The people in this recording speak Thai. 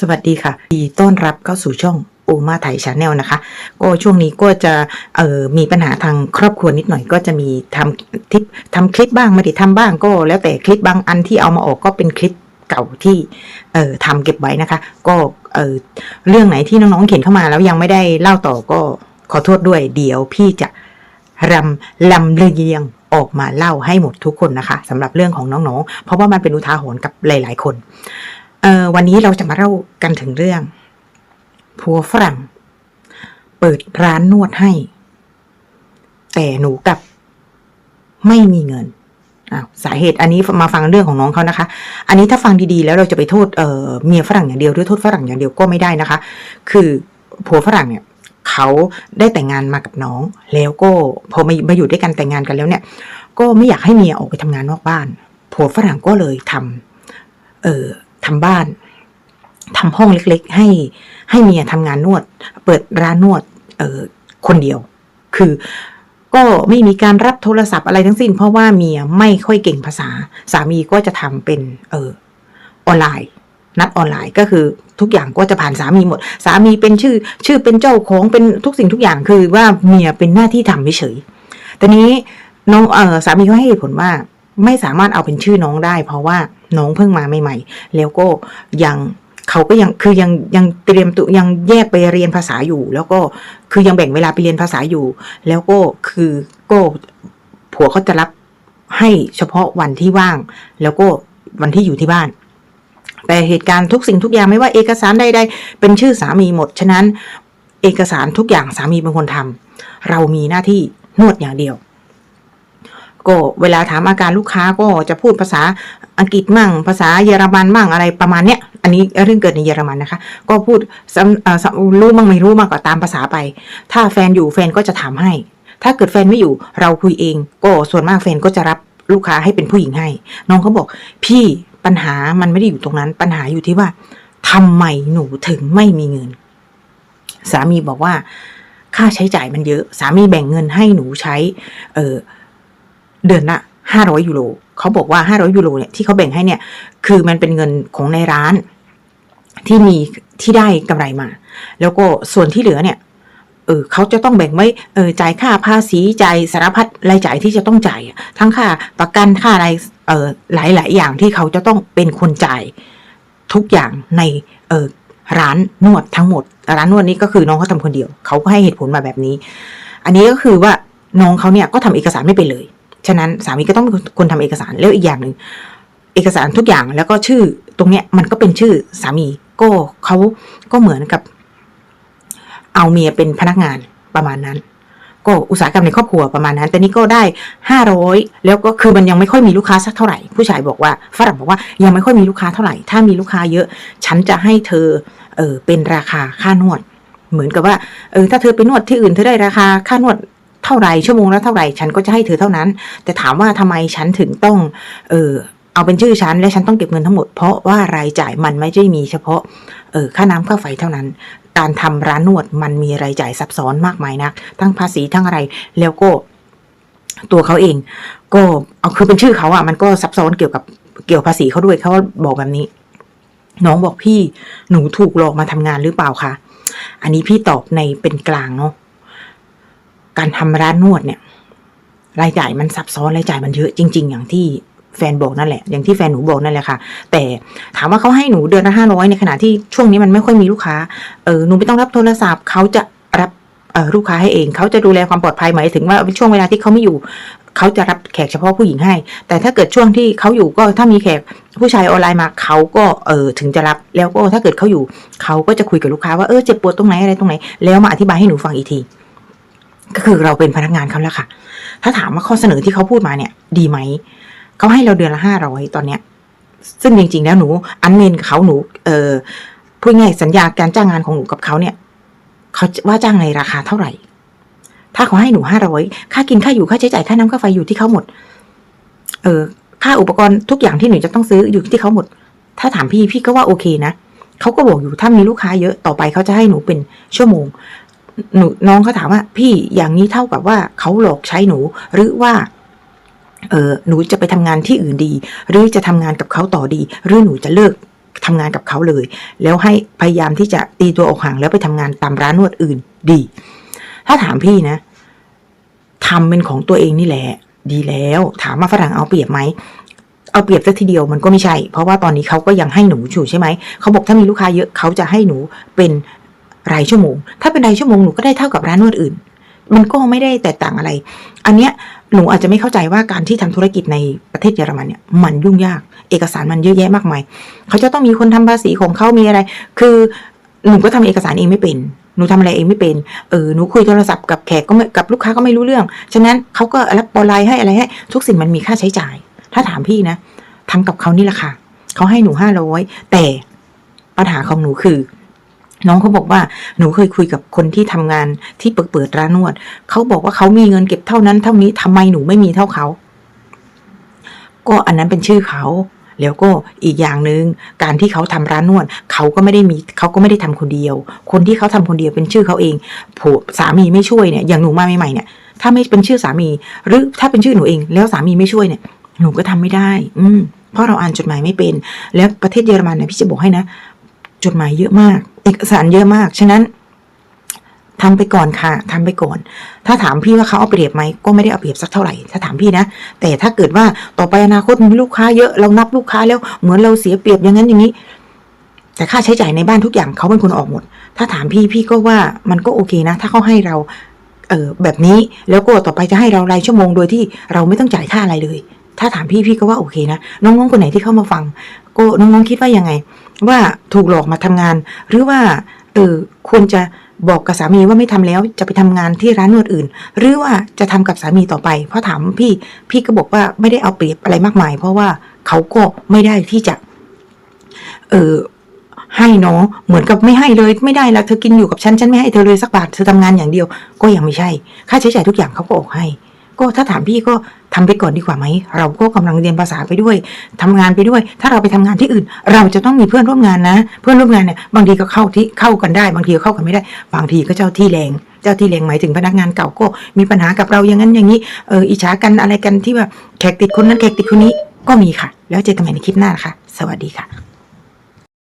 สวัสดีค่ะดีต้อนรับเข้าสู่ช่องโอมาไทยชาแนลนะคะ ก็ช่วงนี้ก็จะเอ่อมีปัญหาทางครอบครัวนิดหน่อยก็จะมีทำทิปทำคลิปบ้างไม่ได้ทำบ้างก็ แล้วแต่คลิปบางอันที่เอามาออกก็เป็นคลิปเก่าที่เอ่อทำเก็บไว้นะคะ ก็เอ่อเรื่องไหนที่น้องๆเขียนเข้ามาแล้วยังไม่ได้เล่าต่อก็ขอโทษด้วยเดี๋ยวพี่จะรำลำเลียงออกมาเล่าให้หมดทุกคนนะคะสำหรับเรื่องของน้องๆ เพราะว่ามันเป็นอุทาหรณ์กับหลาย ๆ คน เออวันนี้เราจะมาเล่ากันถึงเรื่องผัวฝรั่ง เปิดร้านนวดให้ แต่หนูกับไม่มีเงินอ้าวสาเหตุอันนี้มาฟังเรื่องของน้องเขานะคะ อันนี้ถ้าฟังดีๆ แล้วเราจะไปโทษเอ่อเมียฝรั่งอย่างเดียวหรือโทษฝรั่งอย่างเดียวก็ไม่ได้นะคะ คือผัวฝรั่งเนี่ยเขาได้แต่งงานมากับน้อง แล้วก็พอมามาอยู่ด้วยกันแต่งงานกันแล้วเนี่ย ก็ไม่อยากให้เมียออกไปทำงานนอกบ้าน ผัวฝรั่งก็เลยทำเออ ทำบ้านทำห้องเล็ก ๆ ให้ให้เมียทำงานนวด เปิดร้านนวดเออคนเดียว คือก็ไม่มีการรับโทรศัพท์อะไรทั้งสิ้น เพราะว่าเมียไม่ค่อยเก่งภาษา สามีก็จะทำเป็นเออออนไลน์ นัดออนไลน์ก็คือทุกอย่างก็จะผ่านสามีหมด สามีเป็นชื่อ ชื่อเป็นเจ้าของเป็นทุกสิ่งทุกอย่างคือว่าเมียเป็นหน้าที่ทำเฉยแต่นี้น้องเออสามีเขาให้เหตุผลว่า ไม่สามารถเอาเป็นชื่อน้องได้ เพราะว่า น้องเพิ่งมาใหม่ ๆ แล้วก็ยังเขาก็ยังคือยังยังเตรียมตัวยังแยกไปเรียนภาษาอยู่ แล้วก็คือยังแบ่งเวลาไปเรียนภาษาอยู่ แล้วก็คือก็ผัวเขาจะรับให้เฉพาะวันที่ว่าง แล้วก็วันที่อยู่ที่บ้าน แต่เหตุการณ์ทุกสิ่งทุกอย่างไม่ว่าเอกสารใดๆเป็นชื่อสามีหมด ฉะนั้น เอกสารทุกอย่างสามีเป็นคนทำเรามีหน้าที่นวดอย่างเดียว ก็เวลาถามอาการลูกค้าก็จะพูดภาษาอังกฤษมั่ง ภาษาเยอรมันมั่งอะไรประมาณเนี้ย อันนี้เรื่องเกิดในเยอรมันนะคะ ก็พูดรู้มั่งไม่รู้มากกว่าตามภาษาไป ถ้าแฟนอยู่แฟนก็จะถามให้ ถ้าเกิดแฟนไม่อยู่เราคุยเอง ก็ส่วนมากแฟนก็จะรับลูกค้าให้เป็นผู้หญิงให้ น้องเขาบอก พี่ปัญหามันไม่ได้อยู่ตรงนั้น ปัญหาอยู่ที่ว่าทำไมหนูถึงไม่มีเงิน สามีบอกว่า ค่าใช้จ่ายมันเยอะ สามีแบ่งเงินให้หนูใช้ เออ เดือนละห้าร้อยยูโรเขาบอกว่าห้าร้อยยูโรเนี่ยที่เขาแบ่งให้เนี่ยคือมันเป็นเงินของในร้านที่มีที่ได้กำไรมา แล้วก็ส่วนที่เหลือเนี่ยเออเขาจะต้องแบ่งไว้เออจ่ายค่าภาษีจ่ายสารพัดรายจ่ายที่จะต้องจ่ายทั้งค่าประกันค่าอะไรเออหลายหลายอย่างที่เขาจะต้องเป็นคนจ่ายทุกอย่างในเออร้านนวดทั้งหมด ร้านนวดนี้ก็คือน้องเขาทำคนเดียว เขาก็ให้เหตุผลมาแบบนี้ อันนี้ก็คือว่าน้องเขาเนี่ยก็ทำเอกสารไม่เป็นเลย ฉะนั้นสามีก็ต้องเป็นคนทำเอกสารแล้วอีกอย่างหนึ่งเอกสารทุกอย่างแล้วก็ชื่อตรงเนี้ยมันก็เป็นชื่อสามีก็เขาก็เหมือนกับ เอาเมียเป็นพนักงานประมาณนั้น ก็อุตสาหกรรมในครอบครัวประมาณนั้น แต่นี่ก็ได้ห้าร้อยแล้วก็คือมันยังไม่ค่อยมีลูกค้าสักเท่าไหร่ผู้ชายบอกว่าฝรั่งบอกว่ายังไม่ค่อยมีลูกค้าเท่าไหร่ ถ้ามีลูกค้าเยอะ ฉันจะให้เธอเออเป็นราคาค่านวด เหมือนกับว่าเออถ้าเธอไปนวดที่อื่นเธอได้ราคาค่านวด เท่าไหร่ชั่วโมงละเท่าไหร่ฉันก็จะให้เธอเท่านั้น แต่ถามว่าทำไมฉันถึงต้อง เออเอาเป็นชื่อฉันและฉันต้องเก็บเงินทั้งหมดเพราะว่ารายจ่ายมันไม่ได้มีเฉพาะเออค่าน้ำค่าไฟเท่านั้น การทำร้านนวดมันมีรายจ่ายซับซ้อนมากมายนัก ทั้งภาษีทั้งอะไร แล้วก็ตัวเขาเอง ก็เอาคือเป็นชื่อเขาอะมันก็ซับซ้อนเกี่ยวกับเกี่ยวภาษีเขาด้วยเขาบอกแบบนี้ น้องบอกพี่หนูถูกหลอกมาทำงานหรือเปล่าคะอันนี้พี่ตอบในเป็นกลางเนาะ การทำร้านนวดเนี่ย รายจ่ายมันซับซ้อนรายจ่ายมันเยอะจริง ๆ อย่างที่แฟนบอกนั่นแหละ อย่างที่แฟนหนูบอกนั่นแหละค่ะ แต่ถามว่าเขาให้หนูเดือนละห้าร้อยในขณะที่ช่วงนี้มันไม่ค่อยมีลูกค้า เออหนูไม่ต้องรับโทรศัพท์เขาจะรับออลูกค้าให้เอง เขาจะดูแลความปลอดภัยหมายถึงว่าช่วงเวลาที่เขาไม่อยู่ เขาจะรับแขกเฉพาะผู้หญิงให้ แต่ถ้าเกิดช่วงที่เขาอยู่ก็ถ้ามีแขกผู้ชายออนไลน์มาเขาก็เออถึงจะรับแล้วก็ถ้าเกิดเขาอยู่ เขาก็จะคุยกับลูกค้าว่าเออเจ็บปวดตรงไหนอะไรตรงไหน แล้วมาอธิบายให้หนูฟังอีกที ก็คือเราเป็นพนักงานเขาแล้วค่ะ ถ้าถามว่าข้อเสนอที่เขาพูดมาเนี่ย ดีไหม เขาให้เราเดือนละห้าร้อยตอนเนี้ย ซึ่งจริง ๆ แล้วหนู อันเมนกับเขาหนู เออพูดง่ายสัญญาการจ้างงานของหนูกับเขาเนี่ย เขาว่าจ้างในราคาเท่าไหร่ ถ้าเขาให้หนูห้าร้อยค่ากินค่าอยู่ค่าใช้จ่ายค่าน้ำค่าไฟอยู่ที่เขาหมด เออค่าอุปกรณ์ทุกอย่างที่หนูจะต้องซื้ออยู่ที่เขาหมด ถ้าถามพี่พี่ก็ว่าโอเคนะเขาก็บอกอยู่ถ้ามีลูกค้าเยอะต่อไปเขาจะให้หนูเป็นชั่วโมง หนูน้องเขาถามว่า พี่อย่างนี้เท่ากับว่าเขาหลอกใช้หนูหรือว่าเออหนูจะไปทำงานที่อื่นดี หรือจะทำงานกับเขาต่อดี หรือหนูจะเลิกทำงานกับเขาเลย แล้วให้พยายามที่จะตีตัวออกห่างแล้วไปทำงานตามร้านนวดอื่นดี ถ้าถามพี่นะทำเป็นของตัวเองนี่แหละ ดีแล้ว ถามมาฝรั่งเอาเปรียบไหมเอาเปรียบซะทีเดียวมันก็ไม่ใช่ เพราะว่าตอนนี้เขาก็ยังให้หนูอยู่ใช่ไหม เขาบอกถ้ามีลูกค้าเยอะเขาจะให้หนูเป็น รายชั่วโมง ถ้าเป็นรายชั่วโมงหนูก็ได้เท่ากับร้านนวดอื่น มันก็ไม่ได้แตกต่างอะไร อันเนี้ยหนูอาจจะไม่เข้าใจว่าการที่ทำธุรกิจในประเทศเยอรมันเนี่ยมันยุ่งยาก เอกสารมันเยอะแยะมากมาย เขาจะต้องมีคนทำภาษีของเขามีอะไร คือหนูก็ทำเอกสารเองไม่เป็น หนูทำอะไรเองไม่เป็น เออ หนูคุยโทรศัพท์กับแขกก็ไม่กับลูกค้าก็ไม่รู้เรื่อง ฉะนั้นเขาก็รับออนไลน์ให้อะไรให้ ทุกสิ่งมันมีค่าใช้จ่าย ถ้าถามพี่นะทำกับเขานี่แหละค่ะ เขาให้หนูห้าร้อยแต่ปัญหาของหนูคือ น้องเขาบอกว่าหนูเคยคุยกับคนที่ทำงานที่เปิดร้านนวดเขาบอกว่าเขามีเงินเก็บเท่านั้นเท่านี้ทำไมหนูไม่มีเท่าเขา ก็อันนั้นเป็นชื่อเขาแล้วก็อีกอย่างหนึ่งการที่เขาทำร้านนวดเขาก็ไม่ได้มีเขาก็ไม่ได้ทำคนเดียว คนที่เขาทำคนเดียวเป็นชื่อเขาเองผัวสามีไม่ช่วยเนี่ยอย่างหนูมาใหม่ๆเนี่ยถ้าไม่เป็นชื่อสามี หรือถ้าเป็นชื่อหนูเอง แล้วสามีไม่ช่วยเนี่ย หนูก็ทำไม่ได้ อืมเพราะเราอ่านจดหมายไม่เป็น แล้วประเทศเยอรมันเนี่ยพี่จะบอกให้นะจดหมายเยอะมาก เอกสารเยอะมาก ฉะนั้นทำไปก่อนค่ะทำไปก่อน ถ้าถามพี่ว่าเขาเอาเปรียบไหมก็ไม่ได้เอาเปรียบสักเท่าไหร่ ถ้าถามพี่นะ แต่ถ้าเกิดว่าต่อไปอนาคตมีลูกค้าเยอะเรานับลูกค้าแล้วเหมือนเราเสียเปรียบอย่างนั้นอย่างนี้ แต่ค่าใช้จ่ายในบ้านทุกอย่างเขาเป็นคนออกหมด ถ้าถามพี่พี่ก็ว่ามันก็โอเคนะ ถ้าเขาให้เราเออแบบนี้แล้วก็ต่อไปจะให้เรารายชั่วโมงโดยที่เราไม่ต้องจ่ายค่าอะไรเลย ถ้าถามพี่พี่ก็ว่าโอเคนะ น้องๆคนไหนที่เข้ามาฟัง ก็น้องๆคิดว่ายังไง ว่าถูกหลอกมาทำงาน หรือว่าเออควรจะบอกกับสามีว่าไม่ทำแล้วจะไปทำงานที่ร้านนวดอื่น หรือว่าจะทำกับสามีต่อไป เพราะถามพี่พี่ก็บอกว่าไม่ได้เอาเปรียบอะไรมากมาย เพราะว่าเขาก็ไม่ได้ที่จะ เออให้เนาะเหมือนกับไม่ให้เลยไม่ได้แล้วเธอกินอยู่กับฉันฉันไม่ให้เธอเลยสักบาทเธอทำงานอย่างเดียว ก็ยังไม่ใช่ ค่าใช้จ่ายทุกอย่างเขาก็ออกให้ ก็ถ้าถามพี่ก็ทำไปก่อนดีกว่าไหม เราก็กำลังเรียนภาษาไปด้วยทำงานไปด้วย ถ้าเราไปทำงานที่อื่น เราจะต้องมีเพื่อนร่วมงานนะ เพื่อนร่วมงานเนี่ยบางทีก็เข้าที่เข้ากันได้ บางทีก็เข้ากันไม่ได้ บางทีก็เจ้าที่แรง เจ้าที่แรงหมายถึงพนักงานเก่าก็มีปัญหากับเราอย่างนั้นอย่างนี้ เอออิจฉากันอะไรกันที่แบบแขกติดคนนั้นแขกติดคนนี้ก็มีค่ะ แล้วเจอกันใหม่ในคลิปหน้านะคะสวัสดีค่ะ